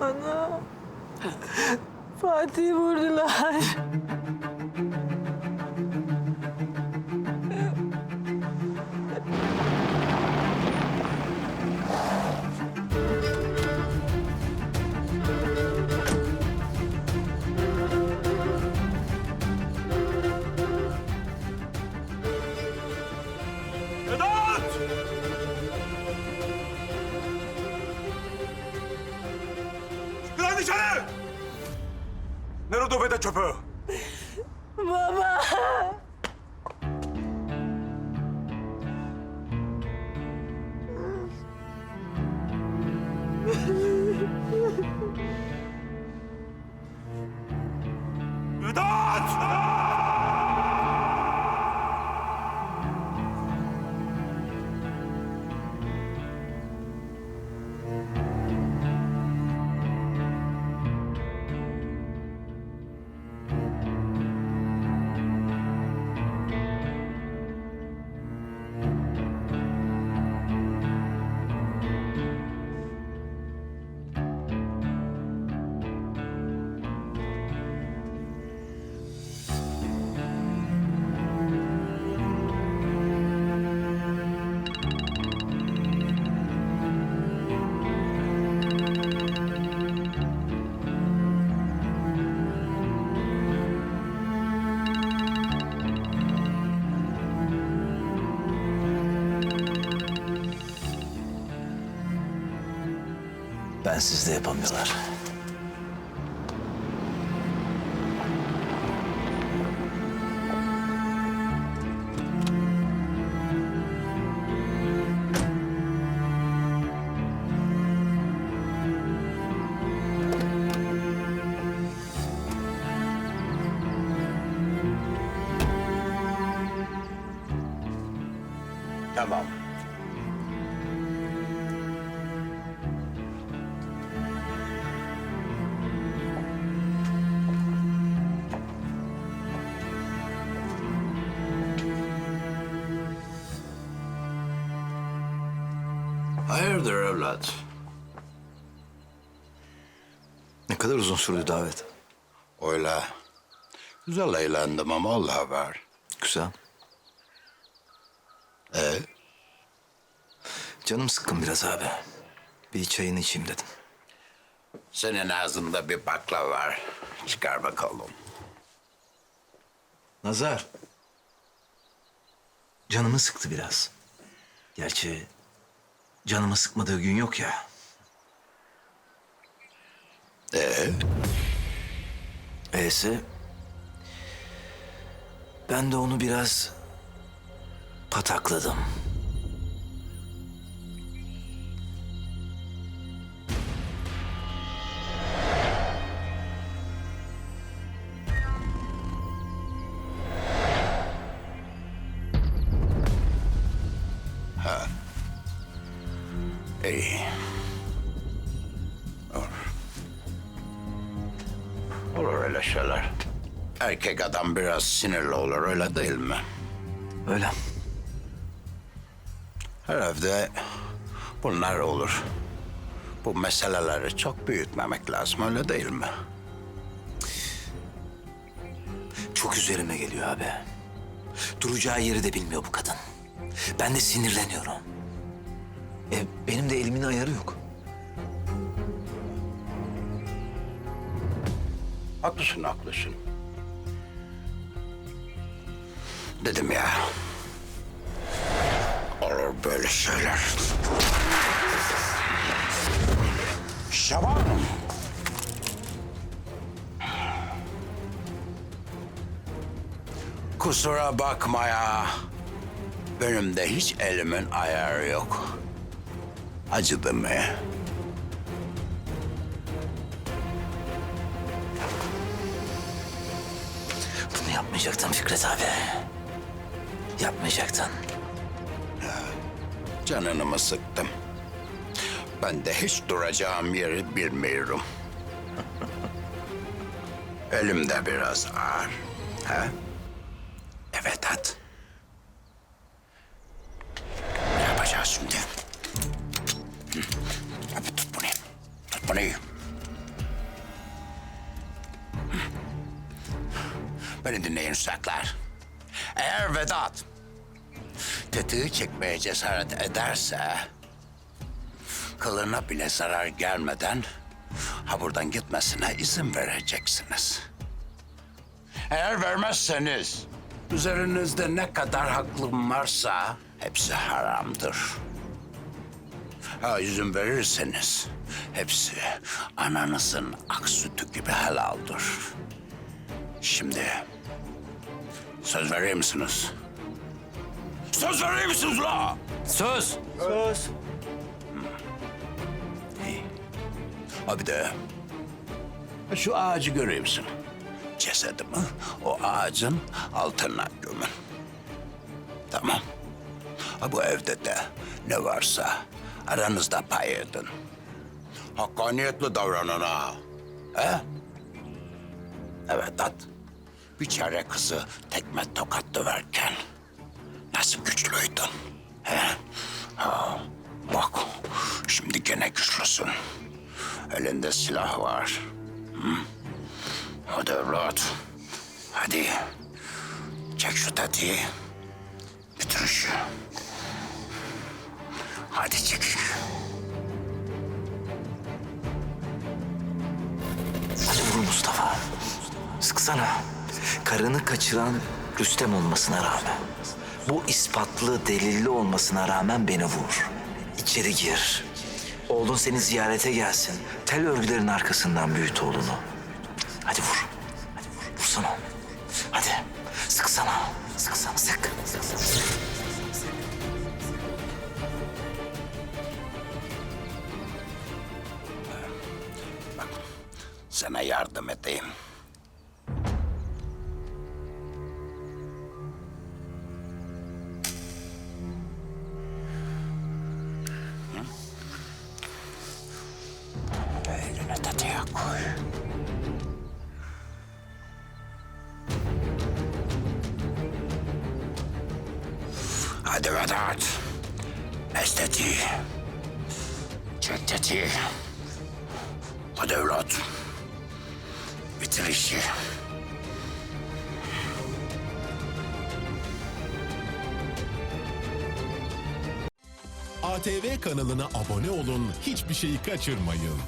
Ana. Fatih'i vurdular. Çıkın lan dışarı! Nerede o Vedat çöpü? Baba. Bensiz de yapamıyorlar. Tamam. Hayırdır evlat? Ne kadar uzun sürdü davet? Öyle. Güzel eğlendim ama Allah var. Güzel. Ee, Canım sıkkın biraz abi. Bir çayını içeyim dedim. senin ağzında bir bakla var. Çıkar bakalım. Nazar. Canımı sıktı biraz. Gerçi canımı sıkmadığı gün yok ya. Ee, Öyleyse ben de onu biraz patakladım. Öyle şeyler. Erkek adam biraz sinirli olur öyle değil mi? Öyle. Her evde bunlar olur. Bu meseleleri çok büyütmemek lazım öyle değil mi? Çok üzerime geliyor abi. Duracağı yeri de bilmiyor bu kadın. Ben de sinirleniyorum. E, benim de elimin ayarı yok. Haklısın, haklısın. Dedim ya. Olur böyle şeyler. Şaban! Kusura bakma ya. Benim de hiç elimin ayarı yok. Acıdı mı? Bunu yapmayacaktın Fikret abi. Yapmayacaktın. Canını mı sıktım? Ben de hiç duracağım yeri bilmiyorum. Elim de biraz ağır. Ha? Evet at. Beni dinleyin uşaklar. Eğer Vedat tetiği çekmeye cesaret ederse kılına bile zarar gelmeden ha buradan gitmesine izin vereceksiniz. Eğer vermezseniz üzerinizde ne kadar hakkım varsa hepsi haramdır. Ha izin verirseniz hepsi ananızın ak sütü gibi helaldir. Şimdi söz verir misiniz? Söz verir misiniz la? Söz. Söz. Ha bir de şu ağacı görüyor musun? Cesedimi o ağacın altına gömün. Tamam. Ha bu evde de ne varsa aranızda pay edin. Hakkaniyetli davranın ha. He? Evet at. Bir çare kızı tekme tokat döverken nasıl güçlüydün? He? Ha, bak şimdi gene güçlüsün. Elinde silah var. Hı? Hadi evlat. Hadi. Çek şu tetiği. Bitir işi. Hadi çek. Vur Mustafa. Sıksana. Karını kaçıran Rüstem olmasına rağmen. Bu ispatlı, delilli olmasına rağmen beni vur. İçeri gir. Oğlun seni ziyarete gelsin. Tel örgülerin arkasından büyüt oğlunu. Hadi vur. Hadi vur. Vursana. Hadi. Sıksana. Sıksana. Sık. Sana yardım edeyim. Tetiğe koy. Hadi Vedat. Estetiği. Çek tetiği. Hadi evlat. Bitir işi. ATV kanalına abone olun, hiçbir şeyi kaçırmayın.